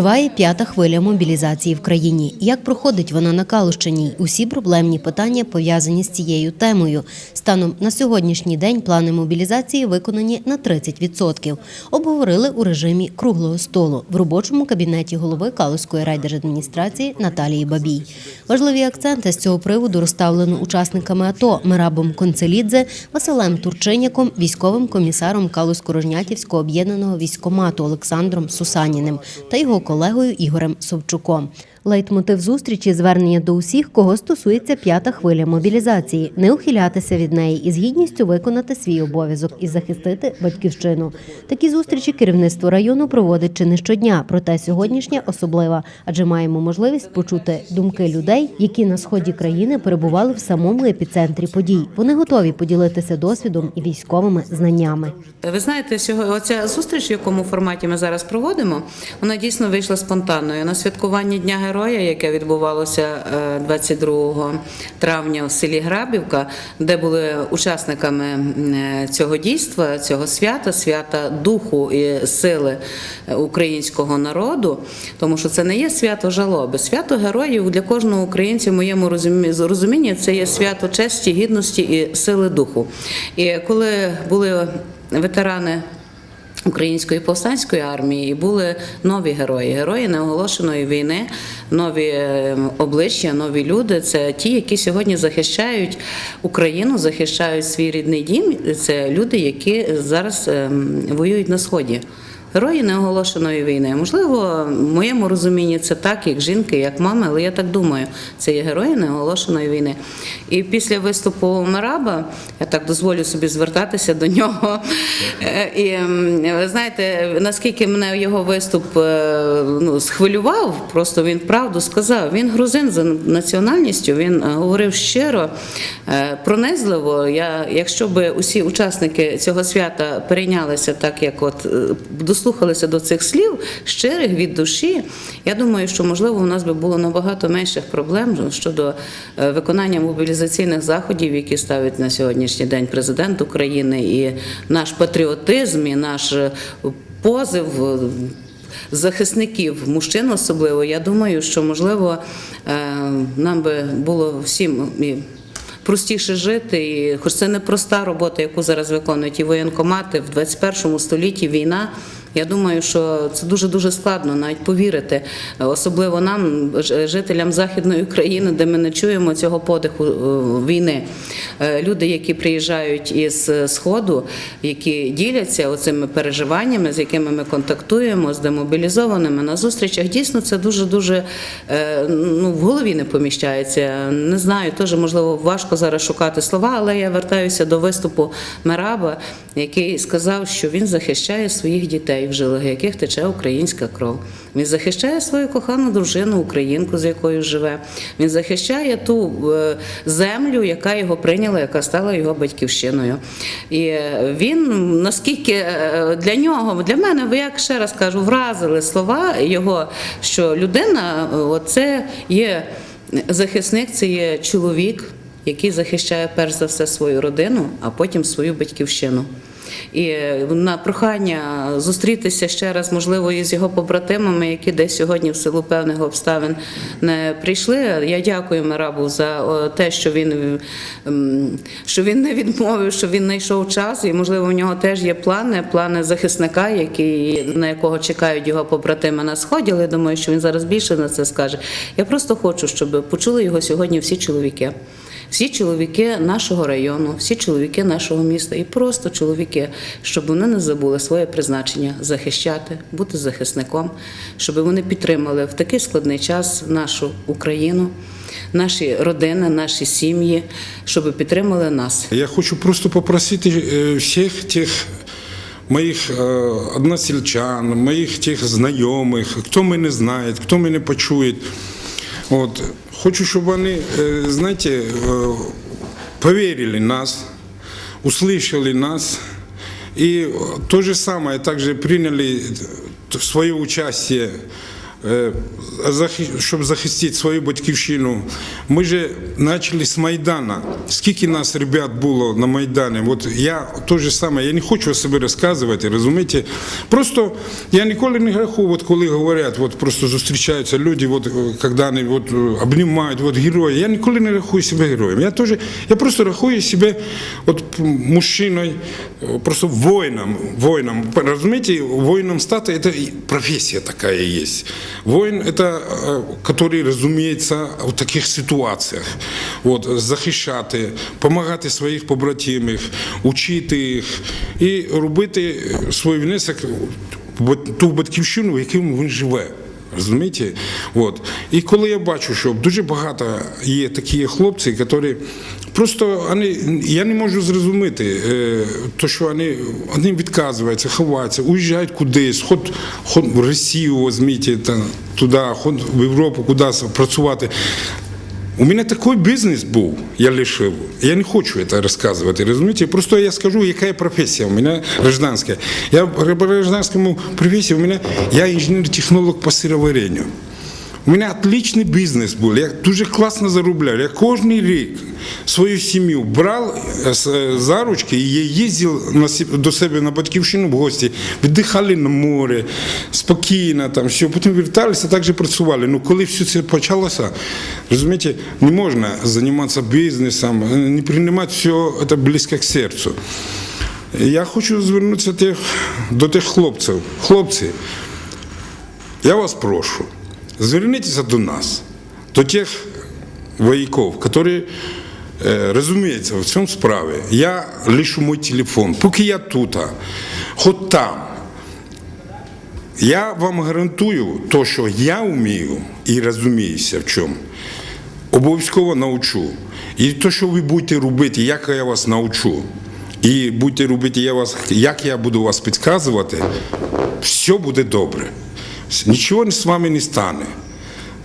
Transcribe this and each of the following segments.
Триває п'ята хвиля мобілізації в країні. Як проходить вона на Калущині? Усі проблемні питання пов'язані з цією темою. Станом на сьогоднішній день плани мобілізації виконані на 30%. Обговорили у режимі круглого столу в робочому кабінеті голови Калузької райдержадміністрації Наталії Бабій. Важливі акценти з цього приводу розставлено учасниками АТО Мирабом Концелідзе, Василем Турчиняком, військовим комісаром Калузько-Рожнятівського об'єднаного військомату Олександром Сусаніним та його колегою Ігорем Совчуком. Лейтмотив зустрічі звернення до усіх, кого стосується п'ята хвиля мобілізації, не ухилятися від неї і з гідністю виконати свій обов'язок і захистити батьківщину. Такі зустрічі керівництво району проводить чи не щодня, проте сьогоднішня особлива, адже маємо можливість почути думки людей, які на сході країни перебували в самому епіцентрі подій. Вони готові поділитися досвідом і військовими знаннями. Ви знаєте, оця зустріч, в якому форматі ми зараз проводимо, вона дійсно вийшла спонтанною. На святкуванні Дня Героя, яке відбувалося е, 22 травня в селі Грабівка, де були учасниками е, цього дійства, цього свята, свята духу і сили е, українського народу, тому що це не є свято жалоби. Свято героїв для кожного українця в моєму розумі- розумінні це є свято честі, гідності і сили духу. І коли були ветерани Української повстанської армії і були нові герої, герої неоголошеної війни, нові е, обличчя, нові люди. Це ті, які сьогодні захищають Україну, захищають свій рідний дім. Це люди, які зараз ем, воюють на сході. Герої неоголошеної війни. Можливо, в моєму розумінні це так, як жінки, як мами, але я так думаю, це є герої неоголошеної війни. І після виступу Мараба я так дозволю собі звертатися до нього. Е, І ви знаєте, наскільки мене його виступ е, ну, схвилював, просто він правду сказав. Він грузин за національністю, він е, говорив щиро, пронизливо. Я, якщо б усі учасники цього свята перейнялися так, як от е, дослухалися до цих слів, щирих від душі, я думаю, що можливо у нас би було набагато менших проблем щодо е, виконання мобілізаційних заходів, які ставить на сьогоднішній день президент України, і наш патріотизм, і наш е, позив. е, Захисників, мужчин особливо, я думаю, що можливо нам би було всім простіше жити. І, хоч це не проста робота, яку зараз виконують і воєнкомати в 21 столітті війна. Я думаю, що це дуже дуже складно навіть повірити, особливо нам, жителям західної України, де ми не чуємо цього подиху е, війни. Е, Люди, які приїжджають із е, сходу, які діляться оцими переживаннями, з якими ми контактуємо, з демобілізованими на зустрічах, дійсно це дуже дуже ну, в голові не поміщається. Не знаю, теж можливо важко зараз шукати слова, але я вертаюся до виступу Мераба, який сказав, що він захищає своїх дітей, в жилах яких тече українська кров. Він захищає свою кохану дружину, українку, з якою живе. Він захищає ту е, землю, яка його прийняла, яка стала його батьківщиною. І е, він наскільки е, для нього, для мене, ви як ще раз кажу, вразили слова його, що людина, е, оце є захисник, це є чоловік, який захищає перш за все свою родину, а потім свою батьківщину. І е, на прохання зустрітися ще раз, можливо, із його побратимами, які десь сьогодні в силу певних обставин не прийшли. Я дякую Мерабу за те, що він, ем, що він не відмовив, що він знайшов час, і можливо в нього теж є плани, плани захисника, які, на якого чекають його побратими на сході. Але я думаю, що він зараз більше на це скаже. Я просто хочу, щоб почули його сьогодні всі чоловіки. Всі чоловіки нашого району, всі чоловіки нашого міста і просто чоловіки, щоб вони не забули своє призначення захищати, бути захисником, щоб вони підтримали в такий складний час нашу Україну, наші родини, наші сім'ї, щоб підтримали нас. Я хочу просто попросити е, всіх тих моїх е, односельчан, моїх тих знайомих, хто мене знає, хто мене почує. От, хочу, щоб вони, е, знаєте, е, повірили нас, услышали нас. И то же самое также приняли свое участие щоб захистити свою батьківщину. Ми же почали з Майдана. Скільки нас ребят було на Майдані? От я то же саме, я не хочу себе розказувати, розумієте? Просто я ніколи не грахую, от коли говорять, от просто зустрічаються люди, от, е, коли вони от, е, обнімають, от герої. Я ніколи не рахую себе героєм. Я, теж, я просто рахую себе от, мужчиною, е, просто воїном. воїном. Розумієте, воїном стати – це професія така є. Воїн – это, который, який розуміється в таких ситуаціях. От, захищати, допомагати своїх побратимів, учити їх і робити свій внесок в ту батьківщину, в якому він живе. Розумієте? От. І коли я бачу, що дуже багато є такі хлопці, які просто вони, я не можу зрозуміти, е, то, що вони, вони відказуються, ховаються, уїжджають кудись, хоч, хоч в Росію візьміть, туди, хоч в Європу кудись працювати. У мене такий бізнес був, я лишив. Я не хочу це розказувати, розумієте? Просто я скажу, яка професія у мене гражданська. Я по гражданському професії, у мене я інженер-технолог по сироваренню. У мене отличний бізнес був, я дуже класно заробляв. Я кожен рік свою сім'ю брав е, е, за ручки і їздив до себе на батьківщину в гості, віддихали на море, спокійно, там, все. потім верталися, так же працювали. Ну, коли все це почалося, розумієте, не можна займатися бізнесом, е, не приймати все це близько к серцю. Я хочу звернутися до тих хлопців. Хлопці, я вас прошу, зверніться до нас, до тих вояків, які е, розуміються в цьому справі. Я лишу мій телефон, поки я тут, хоч там. Я вам гарантую, то, що я вмію і розуміюся в чому, обов'язково навчу. І те, що ви будете робити, як я вас навчу, і будете робити, я вас, як я буду вас підказувати, все буде добре. Нічого з вами не стане.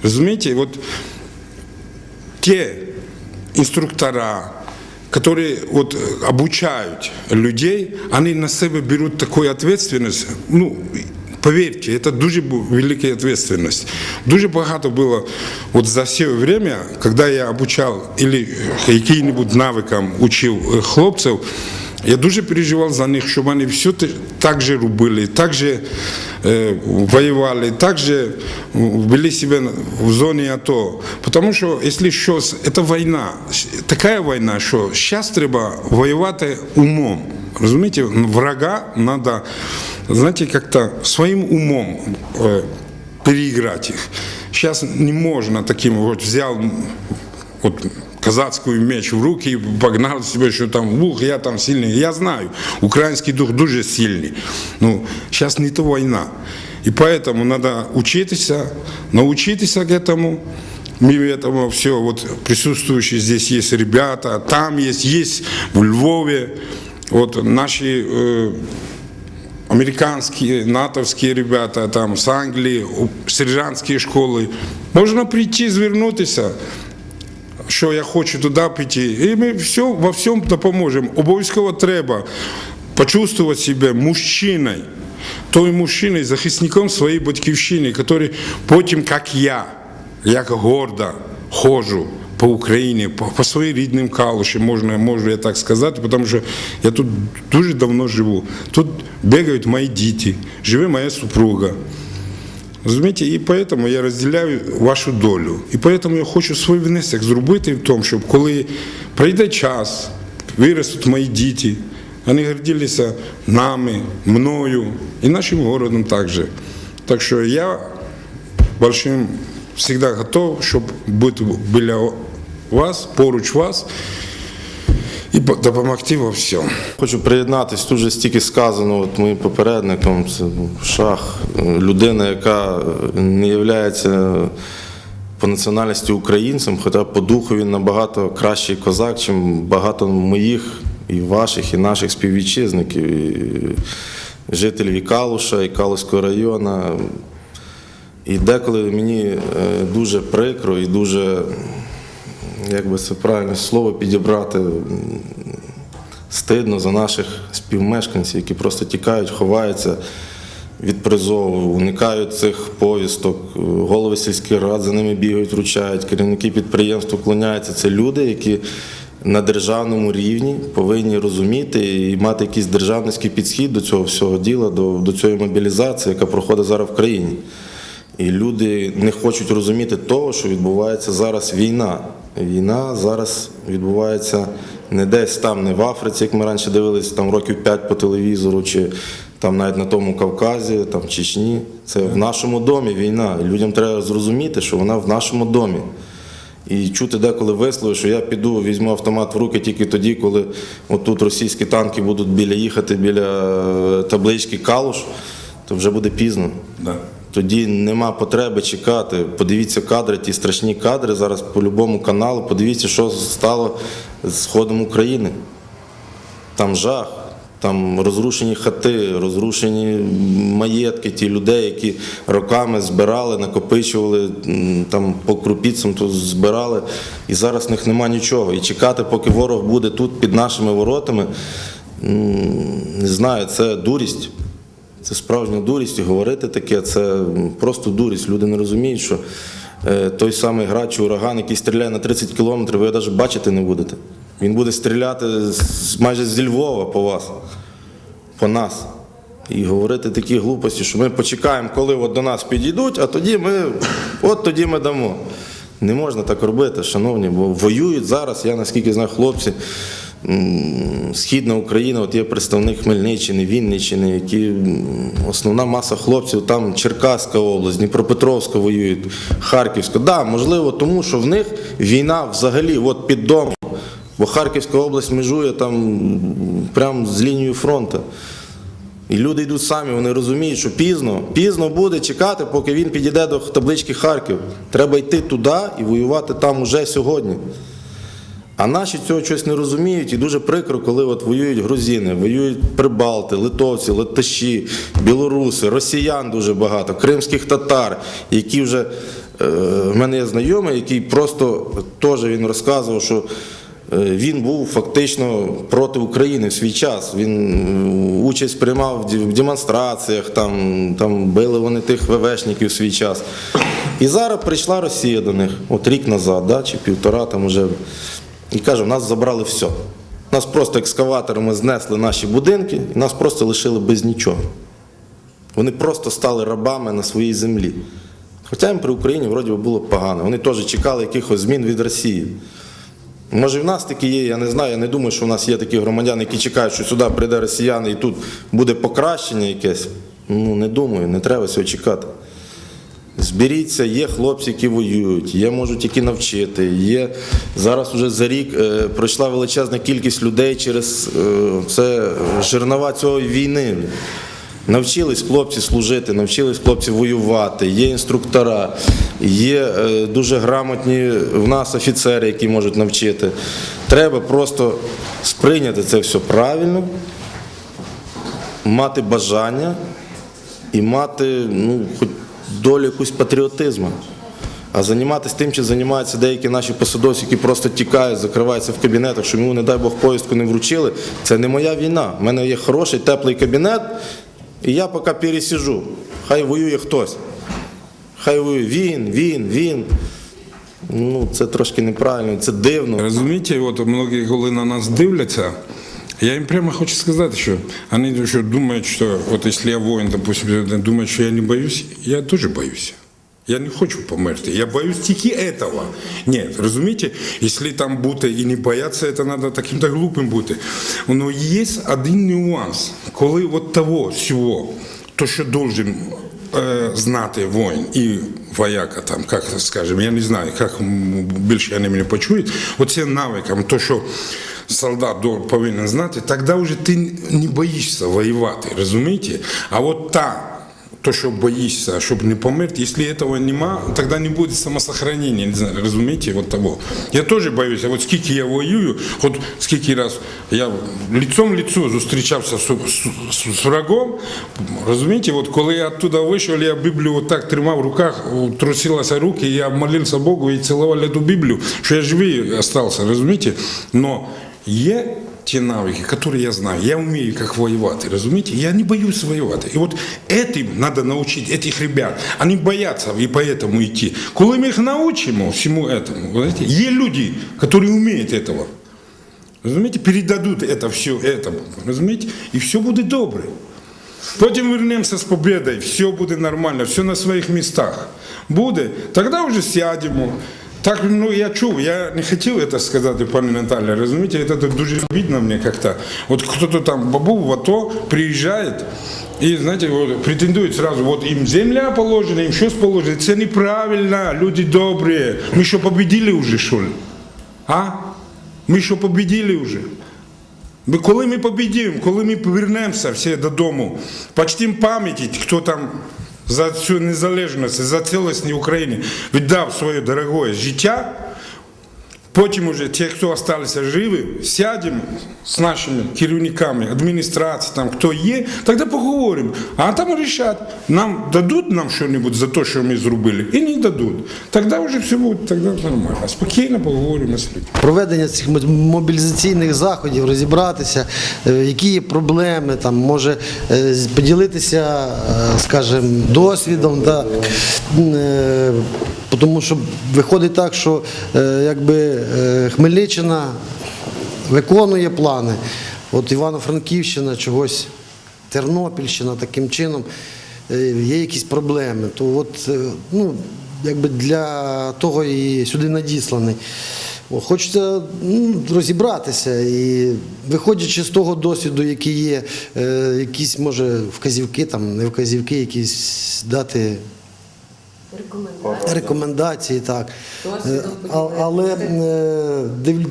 Розумієте, от ті инструктора, которые вот э, обучают людей, они на себе берут такую ответственность, ну, Повірте, це дуже велика відповідальність. Дуже багато було от за все время, коли я обучав или яким-нибудь навикам учив е, хлопців, я дуже переживав за них, щоб вони все те- так же робили, так же е, воювали, так же вели себе в зоні АТО. Тому що, якщо щось, це війна, така війна, що зараз треба воювати умом. Розумієте, врага треба, знаєте, як-то своїм умом е, переиграть их. Сейчас не можно таким, вот взял вот, казацкую меч в руки и погнал себе, что там, ух, я там сильный. Я знаю, украинский дух дуже сильный. Ну, сейчас не то война. И поэтому надо учиться, научиться к этому. Мы этому все, вот присутствующие здесь есть ребята, там есть, есть в Львове, вот наши э, американские, натовские ребята, там з Англії, у- сержантські школи. Можна прийти, звернутися, Що я хочу туди піти. І ми все, во всьому допоможемо. Обов'язково треба почувствувати себе мужчиною, той мужчиною, захисником своєї батьківщини, який потім, як я, як гордо ходжу по Україні, по, по своїй рідним калуші, можна, можу я так сказати, тому що я тут дуже давно живу. Тут бігають мої діти, живе моя супруга. Розумієте, і тому я розділяю вашу долю. І тому я хочу свій внесок зробити в тому, щоб коли прийде час, виростуть мої діти, вони гордилися нами, мною і нашим городом також. Так що я большим завжди готов, щоб бути біля вас, поруч вас і допомогти во всьому. Хочу приєднатись, тут же стільки сказано от моїм попередником, це шах, е, людина, яка е, не є по національності українцем, хоча по духу він набагато кращий козак, ніж багато моїх і ваших, і наших співвітчизників, і жителів і Калуша, і Калуського району. І деколи мені е, дуже прикро і дуже, як би це правильне слово підібрати, стидно за наших співмешканців, які просто тікають, ховаються від призову, уникають цих повісток. Голови сільських рад за ними бігають, вручають, керівники підприємств уклоняються. Це люди, які на державному рівні повинні розуміти і мати якийсь державницький підхід до цього всього діла, до, до цієї мобілізації, яка проходить зараз в країні. І люди не хочуть розуміти того, що відбувається зараз війна. Війна зараз відбувається не десь там, не в Африці, як ми раніше дивилися, там років 5 по телевізору, чи там навіть на тому Кавказі, там Чечні. Це в нашому домі війна. І людям треба зрозуміти, що вона в нашому домі. І чути деколи вислови, що я піду, візьму автомат в руки тільки тоді, коли отут російські танки будуть біля їхати біля е, таблички Калуш, то вже буде пізно. Тоді нема потреби чекати. Подивіться кадри, ті страшні кадри зараз по любому каналу. Подивіться, що стало з сходом України. Там жах, там розрушені хати, розрушені маєтки, ті людей, які роками збирали, накопичували там по крупіцям, то збирали, і зараз в них нема нічого. І чекати, поки ворог буде тут під нашими воротами, не знаю, це дурість. Це справжня дурість і говорити таке, це просто дурість. Люди не розуміють, що е, той самий град чи ураган, який стріляє на 30 кілометрів, ви його навіть бачити не будете. Він буде стріляти майже зі Львова по вас, по нас. І говорити такі глупості, що ми почекаємо, коли от до нас підійдуть, а тоді ми, от тоді ми дамо. Не можна так робити, шановні, бо воюють зараз, я наскільки знаю, хлопці. Східна Україна, от є представник Хмельниччини, Вінниччини, які основна маса хлопців там Черкаська область, Дніпропетровська воюють, Харківська. Да, можливо, тому що в них війна взагалі от під домом. Бо Харківська область межує там прямо з лінією фронту. І люди йдуть самі, вони розуміють, що пізно, пізно буде чекати, поки він підійде до таблички Харків. Треба йти туди і воювати там уже сьогодні. А наші цього щось не розуміють, і дуже прикро, коли от воюють грузини, воюють прибалти, литовці, латиші, білоруси, росіян дуже багато, кримських татар, які вже е, в мене є знайомий, який просто теж він розказував, що е, він був фактично проти України в свій час. Він е, участь приймав в демонстраціях, там, там били вони тих ВВшників в свій час. І зараз прийшла Росія до них, от рік назад, да, чи півтора там уже. І каже, в нас забрали все. Нас просто екскаваторами знесли наші будинки і нас просто лишили без нічого. Вони просто стали рабами на своїй землі. Хоча їм при Україні вроді би було погано. Вони теж чекали якихось змін від Росії. Може, і в нас такі є, я не знаю, я не думаю, що в нас є такі громадяни, які чекають, що сюди прийде росіяни і тут буде покращення якесь. Ну, не думаю, не треба цього чекати. Зберіться, є хлопці, які воюють, є можуть які навчити. Є зараз уже за рік е, пройшла величезна кількість людей через е, це жернова цієї війни. Навчились хлопці служити, навчились хлопці воювати, є інструктора, є е, дуже грамотні в нас офіцери, які можуть навчити. Треба просто сприйняти це все правильно, мати бажання і мати ну, хоч долю якусь патріотизму. А займатися тим, чи займаються деякі наші посадовці, які просто тікають, закриваються в кабінетах, що йому, не дай Бог, повістку не вручили, це не моя війна. У мене є хороший, теплий кабінет, і я поки пересіжу. Хай воює хтось. Хай воює він, він, він. Ну, це трошки неправильно, це дивно. Розумієте, от многі, коли на нас дивляться, я їм прямо хочу сказати, що вони що думають, що от якщо я воїн, допустим, думають, що я не боюсь, я теж боюся. Я не хочу померти. Я боюсь тільки этого. Ні, розумієте, якщо там бути і не боятися, це треба таким-то глупим бути. Но є один нюанс, коли от того всього, то, що должен е, знати воїн і вояка, там, як скажемо, я не знаю, як м, більше вони мене почують, оце навикам, то, що солдат до- повинен знати, тоді вже ти не боїшся воювати, розумієте? А от та то, що боїшся, щоб не померти, якщо цього нема, тоді не буде самосохранення, не знаю, розумієте, от того. Я теж боюся, от скільки я воюю, от скільки раз я лицом в лицо зустрічався з, з, з, з врагом, розумієте, от коли я оттуда вийшов, я Біблію от так тримав в руках, трусилися руки, я молився Богу і цілував цю Біблію, що я живий остався, розумієте? Но є те навыки, которые я знаю. Я умею как воевать, разумеете? Я не боюсь воевать. И вот этим надо научить, этих ребят. Они боятся и поэтому идти. Коли мы их научим всему этому, вы знаете, есть люди, которые умеют этого. Розумієте, передадуть это все этому, розумієте, і все буде добре. Потім вернемося з победою, все буде нормально, все на своїх містах. Буде, тоді вже сядемо. Так, ну я чув, я не хотів це сказати, пане Наталя, розумієте, це дуже обідно мені як-то. От хто-то там був в АТО, приїжджає, і, знаєте, от, претендують сразу, от їм земля положена, їм щось положено. Це неправильно, люди добрі. Ми що, победили вже, що ли? А? Ми що победили вже? Ми, коли ми победимо, коли ми повернемося всі додому, почтимо пам'яті, хто там за цю незалежність, за цілісність України віддав своє дорогое життя, потім уже ті, хто залишилися живі, сядемо з нашими керівниками, адміністрації, там, хто є, тоді поговоримо. А там рішать, нам дадуть нам щось за те, що ми зробили, і не дадуть. Тоді вже все буде тоді нормально. Спокійно поговоримо з людьми. проведення цих мобілізаційних заходів, розібратися, е, які є проблеми, там, може е, поділитися, е, скажімо, досвідом. Да, тому що виходить так, що якби Хмельниччина виконує плани. От Івано-Франківщина чогось, Тернопільщина таким чином е, є якісь проблеми. То от, е, ну, якби для того і сюди надісланий. Хочеться ну, розібратися і виходячи з того досвіду, який є, е, якісь може вказівки, там не вказівки, якісь дати рекомендації, Рекомендації, так. Е, Але е,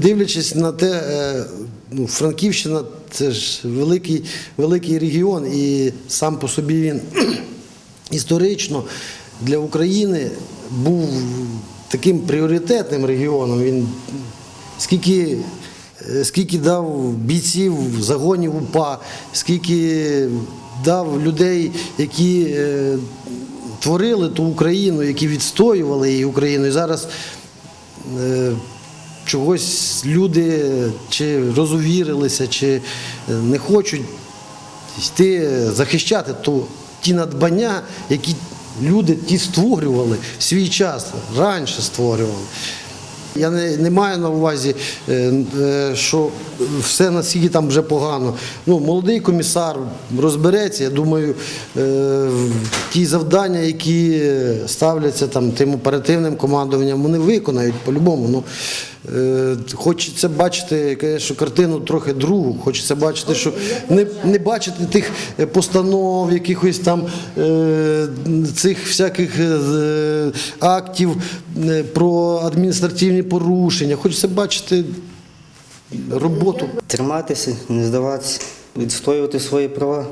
дивлячись на те, е, ну, Франківщина це ж великий, великий регіон, і сам по собі він історично для України був таким пріоритетним регіоном. Він скільки, скільки дав бійців загонів УПА, скільки дав людей, які творили ту Україну, які відстоювали її Україну. І зараз е, чогось люди чи розувірилися, чи е, не хочуть йти захищати ту, ті надбання, які люди ті створювали в свій час, раніше створювали. Я не, не маю на увазі, е, е, що все наскільки там вже погано. Ну, молодий комісар розбереться. Я думаю, е, ті завдання, які ставляться там тим оперативним командуванням, вони виконають по-любому. Ну, хочеться бачити, звісно, картину трохи другу. Хочеться бачити, що не, не бачити тих постанов, якихось там цих всяких актів про адміністративні порушення. Хочеться бачити роботу. Триматися, не здаватися, відстоювати свої права.